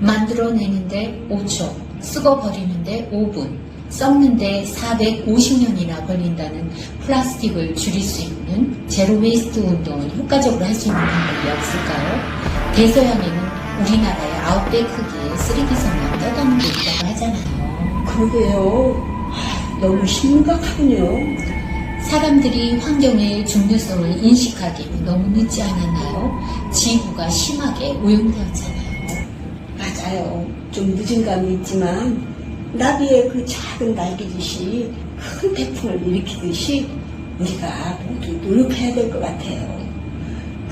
만들어내는데 5초, 쓰고 버리는데 5분, 썩는데 450년이나 걸린다는 플라스틱을 줄일 수 있는 제로 웨이스트 운동을 효과적으로 할 수 있는 방법이 없을까요? 대서양에는 우리나라의 9배 크기의 쓰레기선만 떠다니고 있다고 하잖아요. 그러게요. 아, 너무 심각하군요. 사람들이 환경의 중요성을 인식하기는 너무 늦지 않았나요? 지구가 심하게 오염되었잖아요. 맞아요. 좀 늦은 감이 있지만 나비의 그 작은 날개짓이 큰 태풍을 일으키듯이 우리가 모두 노력해야 될 것 같아요.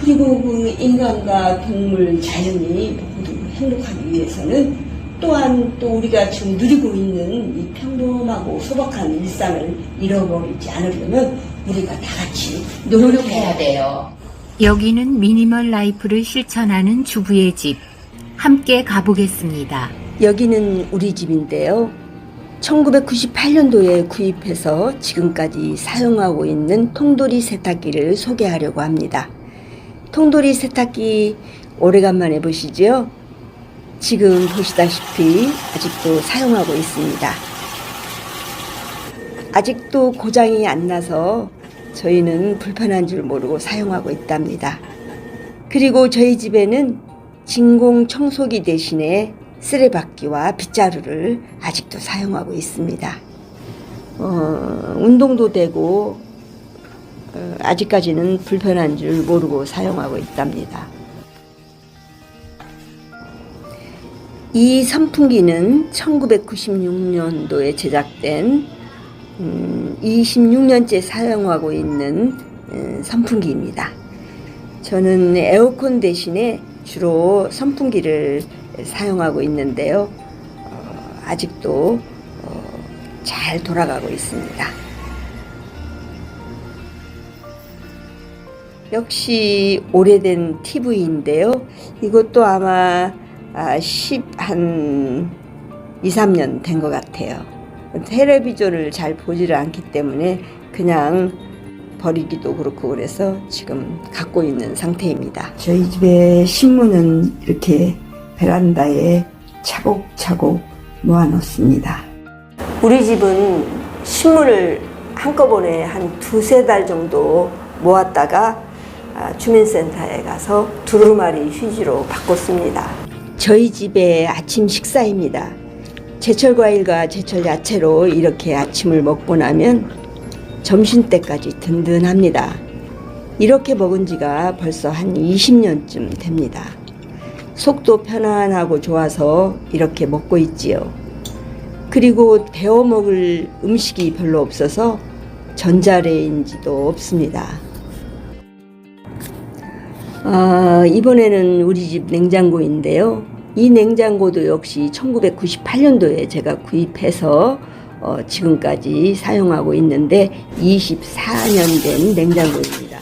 그리고 그 인간과 동물, 자연이 모두 행복하기 위해서는 또한 또 우리가 지금 누리고 있는 이 평범하고 소박한 일상을 잃어버리지 않으려면 우리가 다 같이 노력해야 돼요. 여기는 미니멀 라이프를 실천하는 주부의 집. 함께 가보겠습니다. 여기는 우리 집인데요. 1998년도에 구입해서 지금까지 사용하고 있는 통돌이 세탁기를 소개하려고 합니다. 통돌이 세탁기 오래간만에 보시죠? 지금 보시다시피 아직도 사용하고 있습니다. 아직도 고장이 안 나서 저희는 불편한 줄 모르고 사용하고 있답니다. 그리고 저희 집에는 진공 청소기 대신에 쓰레받기와 빗자루를 아직도 사용하고 있습니다. 어, 운동도 되고 어, 아직까지는 불편한 줄 모르고 사용하고 있답니다. 이 선풍기는 1996년도에 제작된 음, 26년째 사용하고 있는 음, 선풍기입니다. 저는 에어컨 대신에 주로 선풍기를 사용하고 있는데요. 어, 아직도 어, 잘 돌아가고 있습니다. 역시 오래된 TV인데요. 이것도 아마 아, 10, 한 2, 3년 된 것 같아요. 텔레비전을 잘 보지를 않기 때문에 그냥 버리기도 그렇고 그래서 지금 갖고 있는 상태입니다. 저희 집에 신문은 이렇게 베란다에 차곡차곡 모아놓습니다. 우리 집은 신문을 한꺼번에 한 두세 달 정도 모았다가 아, 주민센터에 가서 두루마리 휴지로 바꿨습니다. 저희 집의 아침 식사입니다. 제철 과일과 제철 야채로 이렇게 아침을 먹고 나면 점심 때까지 든든합니다. 이렇게 먹은 지가 벌써 한 20년쯤 됩니다. 속도 편안하고 좋아서 이렇게 먹고 있지요. 그리고 데워 먹을 음식이 별로 없어서 전자레인지도 없습니다. 아, 이번에는 우리 집 냉장고인데요. 이 냉장고도 역시 1998년도에 제가 구입해서 어, 지금까지 사용하고 있는데 24년 된 냉장고입니다.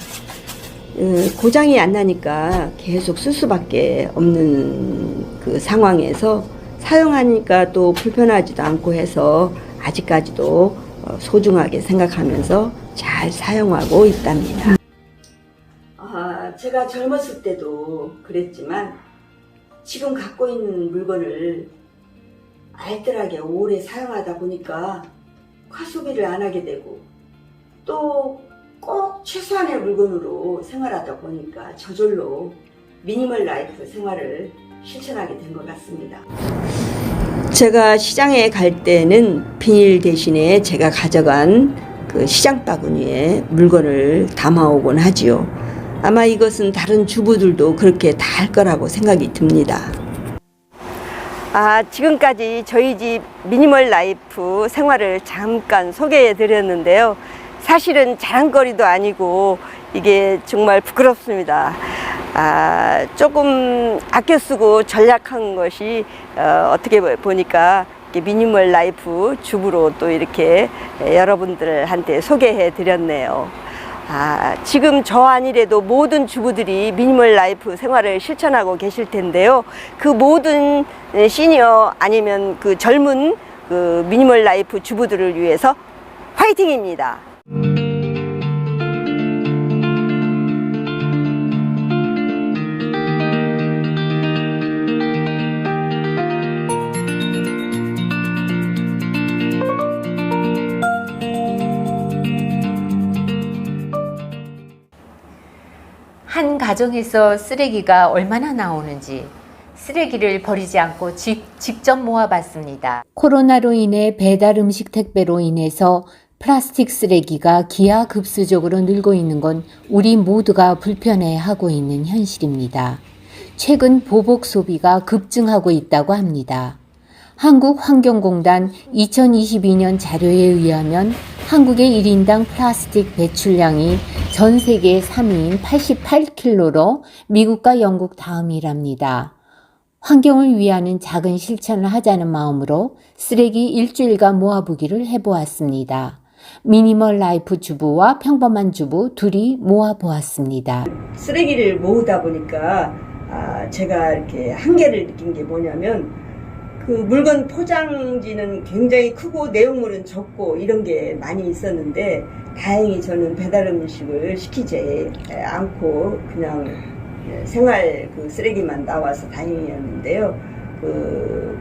어, 고장이 안 나니까 계속 쓸 수밖에 없는 그 상황에서 사용하니까 또 불편하지도 않고 해서 아직까지도 어, 소중하게 생각하면서 잘 사용하고 있답니다. 아, 제가 젊었을 때도 그랬지만 지금 갖고 있는 물건을 알뜰하게 오래 사용하다 보니까 과소비를 안 하게 되고 또 꼭 최소한의 물건으로 생활하다 보니까 저절로 미니멀 라이프 생활을 실천하게 된 것 같습니다. 제가 시장에 갈 때는 비닐 대신에 제가 가져간 그 시장 바구니에 물건을 담아오곤 하지요. 아마 이것은 다른 주부들도 그렇게 다 할 거라고 생각이 듭니다. 아, 지금까지 저희 집 미니멀 라이프 생활을 잠깐 소개해 드렸는데요. 사실은 자랑거리도 아니고 이게 정말 부끄럽습니다. 아, 조금 아껴 쓰고 전략한 것이 어, 어떻게 보니까 미니멀 라이프 주부로 또 이렇게 여러분들한테 소개해 드렸네요. 아, 지금 저 아니래도 모든 주부들이 미니멀 라이프 생활을 실천하고 계실 텐데요. 그 모든 시니어 아니면 그 젊은 그 미니멀 라이프 주부들을 위해서 화이팅입니다. 가정에서 쓰레기가 얼마나 나오는지 쓰레기를 버리지 않고 직, 직접 모아봤습니다. 코로나로 인해 배달 음식 택배로 인해서 플라스틱 쓰레기가 기하급수적으로 늘고 있는 건 우리 모두가 불편해하고 있는 현실입니다. 최근 보복 소비가 급증하고 있다고 합니다. 한국환경공단 2022년 자료에 의하면 한국의 1인당 플라스틱 배출량이 전 세계 3위인 88kg로 미국과 영국 다음이랍니다. 환경을 위하는 작은 실천을 하자는 마음으로 쓰레기 일주일간 모아보기를 해보았습니다. 미니멀 라이프 주부와 평범한 주부 둘이 모아보았습니다. 쓰레기를 모으다 보니까 아, 제가 이렇게 한계를 느낀 게 뭐냐면 그 물건 포장지는 굉장히 크고 내용물은 적고 이런 게 많이 있었는데 다행히 저는 배달 음식을 시키지 않고 그냥 생활 그 쓰레기만 나와서 다행이었는데요. 그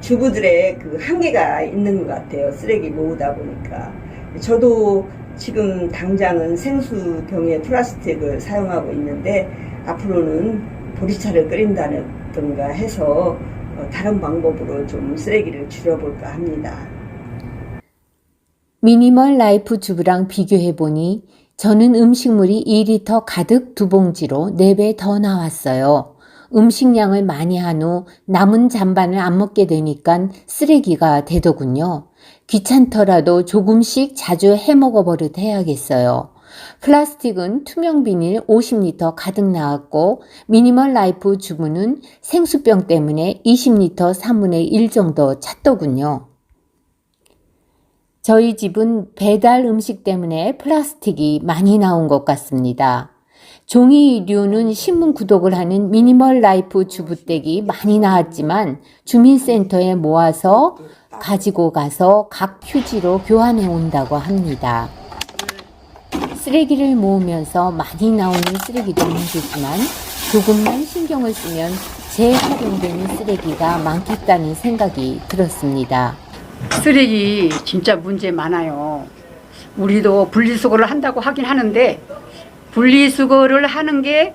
주부들의 그 한계가 있는 것 같아요. 쓰레기 모으다 보니까. 저도 지금 당장은 생수병에 플라스틱을 사용하고 있는데 앞으로는 보리차를 끓인다든가 해서 어, 다른 방법으로 좀 쓰레기를 줄여볼까 합니다. 미니멀 라이프 주부랑 비교해보니 저는 음식물이 2리터 가득 두 봉지로 4배 더 나왔어요. 음식량을 많이 한 후 남은 잔반을 안 먹게 되니까 쓰레기가 되더군요. 귀찮더라도 조금씩 자주 해 먹어 버릇 해야겠어요. 플라스틱은 투명 비닐 50리터 가득 나왔고 미니멀 라이프 주부는 생수병 때문에 20리터 3분의 1 정도 찼더군요. 저희 집은 배달 음식 때문에 플라스틱이 많이 나온 것 같습니다. 종이류는 신문 구독을 하는 미니멀 라이프 주부댁이 많이 나왔지만 주민센터에 모아서 가지고 가서 각 휴지로 교환해 온다고 합니다. 쓰레기를 모으면서 많이 나오는 쓰레기도 문제지만 조금만 신경을 쓰면 재활용되는 쓰레기가 많겠다는 생각이 들었습니다. 쓰레기 진짜 문제 많아요. 우리도 분리수거를 한다고 하긴 하는데 분리수거를 하는 게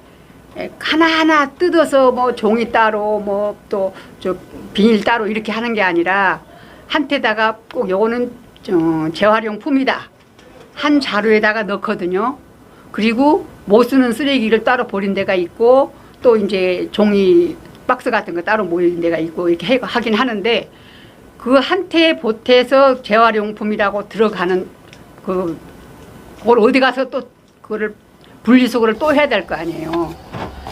하나하나 뜯어서 뭐 종이 따로 뭐 또 저 비닐 따로 이렇게 하는 게 아니라 한테다가 꼭 요거는 저 재활용품이다. 한 자루에다가 넣거든요. 그리고 못 쓰는 쓰레기를 따로 버린 데가 있고 또 이제 종이 박스 같은 거 따로 모인 데가 있고 이렇게 해- 하긴 하는데 그 한테 보태서 재활용품이라고 들어가는 그 그걸 어디 가서 또 그거를 분리수거를 또 해야 될 거 아니에요.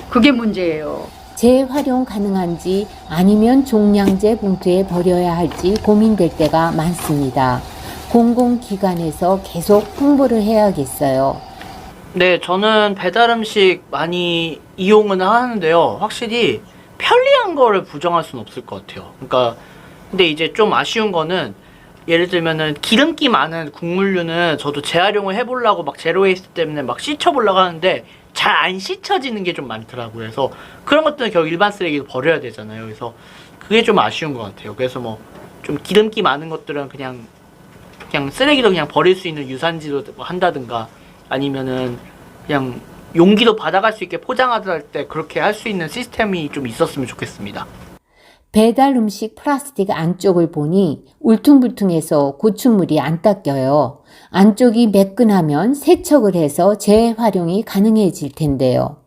그게 문제예요. 재활용 가능한지 아니면 종량제 봉투에 버려야 할지 고민될 때가 많습니다. 공공기관에서 계속 홍보를 해야겠어요. 네, 저는 배달 음식 많이 이용은 하는데요. 확실히 편리한 거를 부정할 수는 없을 것 같아요. 그러니까 근데 이제 좀 아쉬운 거는 예를 들면은 기름기 많은 국물류는 저도 재활용을 해보려고 막 제로웨이스트 때문에 막 씻어보려고 하는데 잘 안 씻어지는 게 좀 많더라고요. 그래서 그런 것들은 결국 일반 쓰레기도 버려야 되잖아요. 그래서 그게 좀 아쉬운 것 같아요. 그래서 뭐 좀 기름기 많은 것들은 그냥 그냥 쓰레기로 그냥 버릴 수 있는 유산지로 뭐 한다든가 아니면은 그냥 용기도 받아갈 수 있게 포장할 때 그렇게 할 수 있는 시스템이 좀 있었으면 좋겠습니다. 배달 음식 플라스틱 안쪽을 보니 울퉁불퉁해서 고추물이 안 닦여요. 안쪽이 매끈하면 세척을 해서 재활용이 가능해질 텐데요.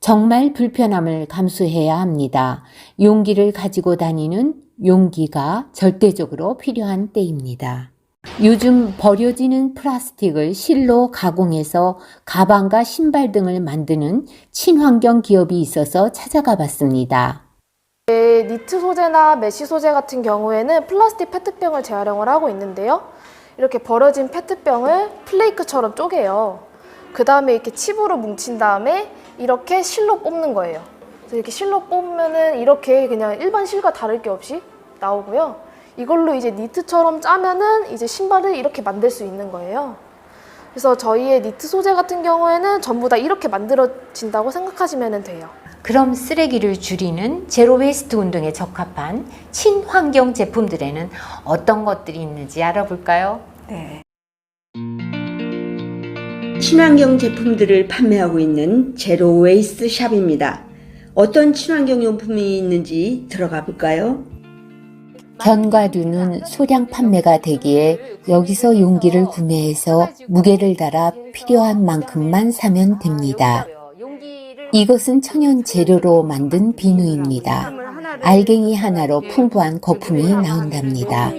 정말 불편함을 감수해야 합니다. 용기를 가지고 다니는 용기가 절대적으로 필요한 때입니다. 요즘 버려지는 플라스틱을 실로 가공해서 가방과 신발 등을 만드는 친환경 기업이 있어서 찾아가 봤습니다. 네, 니트 소재나 메쉬 소재 같은 경우에는 플라스틱 페트병을 재활용을 하고 있는데요. 이렇게 버려진 페트병을 플레이크처럼 쪼개요. 그 다음에 이렇게 칩으로 뭉친 다음에 이렇게 실로 뽑는 거예요. 그래서 이렇게 실로 뽑으면은 이렇게 그냥 일반 실과 다를 게 없이 나오고요. 이걸로 이제 니트처럼 짜면은 이제 신발을 이렇게 만들 수 있는 거예요. 그래서 저희의 니트 소재 같은 경우에는 전부 다 이렇게 만들어진다고 생각하시면 돼요. 그럼 쓰레기를 줄이는 제로 웨이스트 운동에 적합한 친환경 제품들에는 어떤 것들이 있는지 알아볼까요? 친환경 제품들을 판매하고 있는 제로 웨이스트 샵입니다. 어떤 친환경 용품이 있는지 들어가 볼까요? 견과류는 소량 판매가 되기에 여기서 용기를 구매해서 무게를 달아 필요한 만큼만 사면 됩니다. 이것은 천연 재료로 만든 비누입니다. 알갱이 하나로 풍부한 거품이 나온답니다.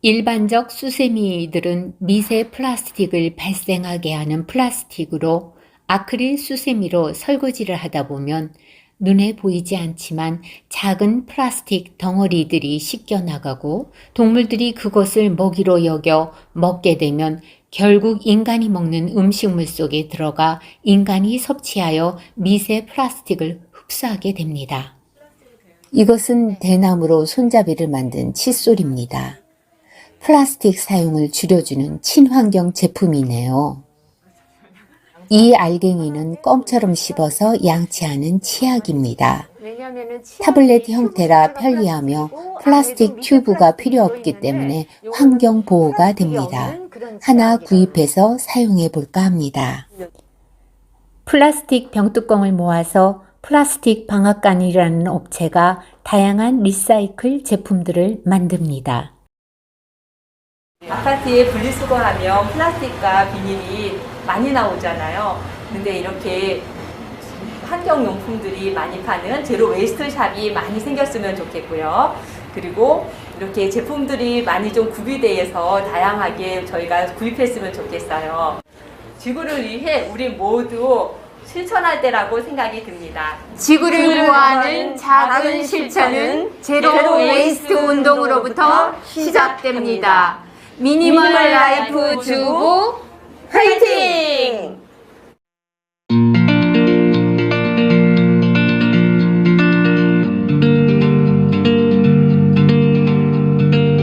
일반적 수세미들은 미세 플라스틱을 발생하게 하는 플라스틱으로 아크릴 수세미로 설거지를 하다 보면 눈에 보이지 않지만 작은 플라스틱 덩어리들이 씻겨 나가고 동물들이 그것을 먹이로 여겨 먹게 되면 결국 인간이 먹는 음식물 속에 들어가 인간이 섭취하여 미세 플라스틱을 흡수하게 됩니다. 이것은 대나무로 손잡이를 만든 칫솔입니다. 플라스틱 사용을 줄여주는 친환경 제품이네요. 이 알갱이는 껌처럼 씹어서 양치하는 치약입니다. 타블렛 형태라 편리하며 플라스틱 튜브가 필요 없기 때문에 환경 보호가 됩니다. 하나 구입해서 사용해 볼까 합니다. 플라스틱 병뚜껑을 모아서 플라스틱 방앗간이라는 업체가 다양한 리사이클 제품들을 만듭니다. 아파트에 분리수거하면 플라스틱과 비닐이 많이 나오잖아요. 근데 이렇게 환경용품들이 많이 파는 제로 웨이스트 샵이 많이 생겼으면 좋겠고요. 그리고 이렇게 제품들이 많이 좀 구비되어서 다양하게 저희가 구입했으면 좋겠어요. 지구를 위해 우리 모두 실천할 때라고 생각이 듭니다. 지구를 구하는 작은 실천은 제로 웨이스트 운동으로부터 시작됩니다. 미니멀 라이프 주부 화이팅!